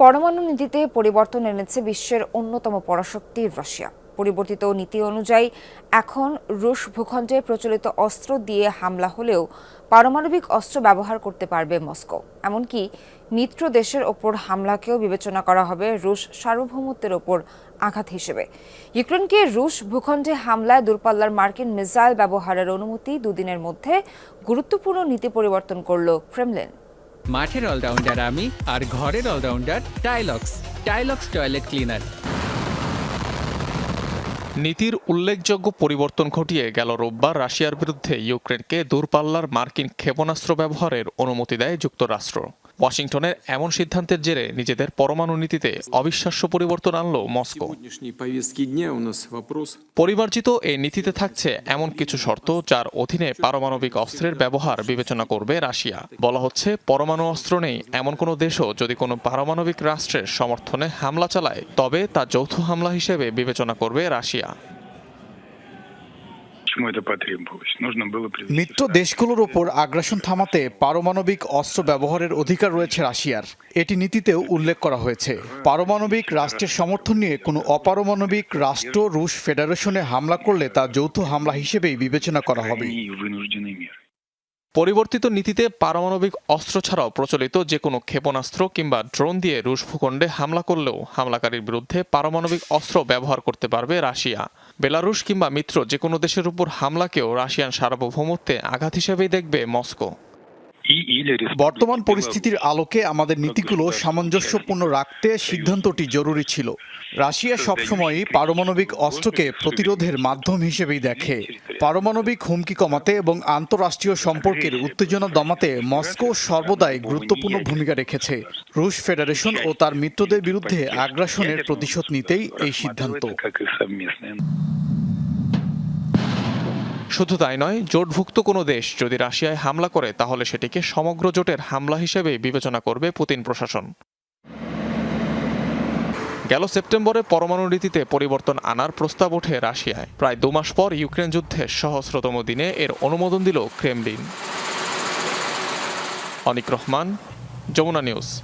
পরমাণু নীতিতে পরিবর্তন এনেছে বিশ্বের অন্যতম পরাশক্তি রাশিয়া। পরিবর্তিত নীতি অনুযায়ী, এখন রুশ ভূখণ্ডে প্রচলিত অস্ত্র দিয়ে হামলা হলেও পারমাণবিক অস্ত্র ব্যবহার করতে পারবে মস্কো। এমনকি মিত্র দেশের ওপর হামলাকেও বিবেচনা করা হবে রুশ সার্বভৌমত্বের ওপর আঘাত হিসেবে। ইউক্রেনকে রুশ ভূখণ্ডে হামলায় দূরপাল্লার মার্কিন মিসাইল ব্যবহারের অনুমতি দুদিনের মধ্যে গুরুত্বপূর্ণ নীতি পরিবর্তন করল ক্রেমলিন। মাঠের অলরাউন্ডার আমি আর ঘরের all rounder Tylex Tylex toilet cleaner. নীতির উল্লেখযোগ্য পরিবর্তন ঘটিয়ে গেল রোববার রাশিয়ার বিরুদ্ধে ইউক্রেনকে দূরপাল্লার মার্কিন ক্ষেপণাস্ত্র ব্যবহারের অনুমতি দেয় যুক্তরাষ্ট্র। ওয়াশিংটনের এমন সিদ্ধান্তের জেরে নিজেদের পরমাণু নীতিতে অবিশ্বাস্য পরিবর্তন আনল মস্কো। পরিমার্জিত এই নীতিতে থাকছে এমন কিছু শর্ত যার অধীনে পারমাণবিক অস্ত্রের ব্যবহার বিবেচনা করবে রাশিয়া। বলা হচ্ছে, পরমাণু অস্ত্র নেই এমন কোনো দেশও যদি কোনো পারমাণবিক রাষ্ট্রের সমর্থনে হামলা চালায়, তবে তা যৌথ হামলা হিসেবে বিবেচনা করবে রাশিয়া। Почему это потребовалось? Нужно было привести মিত্র দেশগুলোর ওপর আগ্রাসন থামাতে পারমাণবিক অস্ত্র ব্যবহারের অধিকার রয়েছে রাশিয়ার এটি নীতিতেও উল্লেখ করা হয়েছে পারমাণবিক রাষ্ট্রের সমর্থন নিয়ে কোনো অপারমাণবিক রাষ্ট্র রুশ ফেডারেশনে হামলা করলে তা যৌথ হামলা হিসেবেই বিবেচনা করা হবে крайние вынужденные меры. পরিবর্তিত নীতিতে পারমাণবিক অস্ত্র ছাড়াও প্রচলিত যে কোনো ক্ষেপণাস্ত্র কিংবা ড্রোন দিয়ে রুশ ভূখণ্ডে হামলা করলেও হামলাকারীর বিরুদ্ধে পারমাণবিক অস্ত্র ব্যবহার করতে পারবে রাশিয়া। বেলারুশ কিংবা মিত্র যে কোনো দেশের উপর হামলাকেও রাশিয়ান সার্বভৌমত্বে আঘাত হিসেবেই দেখবে মস্কো। বর্তমান পরিস্থিতির আলোকে আমাদের নীতিগুলো সামঞ্জস্যপূর্ণ রাখতে সিদ্ধান্তটি জরুরি ছিল। রাশিয়া সবসময়ই পারমাণবিক অস্ত্রকে প্রতিরোধের মাধ্যম হিসেবেই দেখে। পারমাণবিক হুমকি কমাতে এবং আন্তঃরাষ্ট্রীয় সম্পর্কের উত্তেজনা দমাতে মস্কো সর্বদাই গুরুত্বপূর্ণ ভূমিকা রেখেছে। রুশ ফেডারেশন ও তার মিত্রদের বিরুদ্ধে আগ্রাসনের প্রতিশোধ নিতেই এই সিদ্ধান্ত। শুধু তাই নয়, জোটভুক্ত কোনো দেশ যদি রাশিয়ায় হামলা করে, তাহলে সেটিকে সমগ্র জোটের হামলা হিসেবে বিবেচনা করবে পুতিন প্রশাসন। গেল সেপ্টেম্বরে পরমাণু নীতিতে পরিবর্তন আনার প্রস্তাব ওঠে রাশিয়ায়। প্রায় দু মাস পর ইউক্রেন যুদ্ধের সহস্রতম দিনে এর অনুমোদন দিল ক্রেমলিন। অনিক রহমান, যমুনা নিউজ।